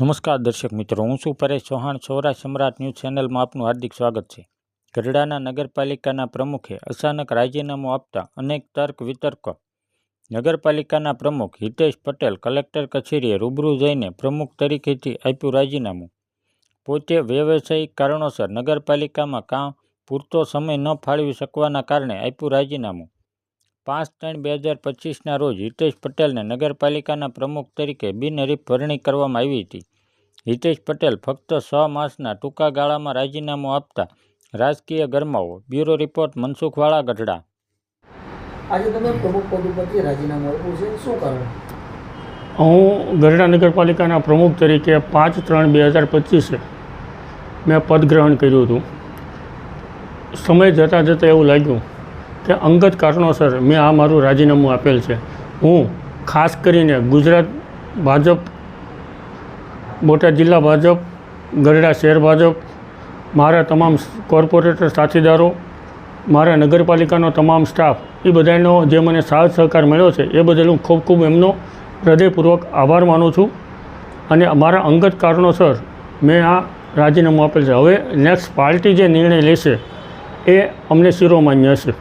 નમસ્કાર દર્શક મિત્રો, હું છું પરેશ ચૌહાણ. સૌરાષ્ટ્ર સમ્રાટ ન્યૂઝ ચેનલમાં આપનું હાર્દિક સ્વાગત છે. ગઢડાના નગરપાલિકાના પ્રમુખે અચાનક રાજીનામું આપતા અનેક તર્ક વિતર્ક. નગરપાલિકાના પ્રમુખ હિતેશ પટેલ કલેક્ટર કચેરીએ રૂબરૂ જઈને પ્રમુખ તરીકેથી આપ્યું રાજીનામું. પોતે વ્યવસાયિક કારણોસર નગરપાલિકામાં કામ પૂરતો સમય ન ફાળવી શકવાના કારણે આપ્યું રાજીનામું. પાંચ ત્રણ બે હજાર પચીસના રોજ હિતેશ પટેલને નગરપાલિકાના પ્રમુખ તરીકે બિનહરીફ વરણી કરવામાં આવી હતી. હિતેશ પટેલ ફક્ત છ માસના ટૂંકા ગાળામાં રાજીનામું આપતા રાજકીય ગરમાવો બ્યુરો રિપોર્ટ મનસુખવાળા ગઢડા. આજે તમે પ્રમુખ પદ ઉપરથી રાજીનામું આપ્યું છે શું કારણ? હું ગરડા નગરપાલિકાના પ્રમુખ તરીકે પાંચ ત્રણ બે હજાર પચીસે મેં પદગ્રહણ કર્યું હતું. સમય જતાં જતાં એવું લાગ્યું કે અંગત કારણોસર મેં આ મારું રાજીનામું આપેલ છે. હું ખાસ કરીને ગુજરાત ભાજપ, બોટાદ જિલ્લા ભાજપ, ગરડા શહેર ભાજપ, મારા તમામ કોર્પોરેટર સાથીદારો, મારા નગરપાલિકાનો તમામ સ્ટાફ, એ બધાનો જે મને સાથ સહકાર મળ્યો છે, એ બદલ હું ખૂબ ખૂબ એમનો હૃદયપૂર્વક આભાર માનું છું અને મારા અંગત કારણોસર મેં આ રાજીનામું આપેલ છે. હવે નેક્સ્ટ પાર્ટી જે નિર્ણય લેશે એ અમને શિરોમાન્ય હશે.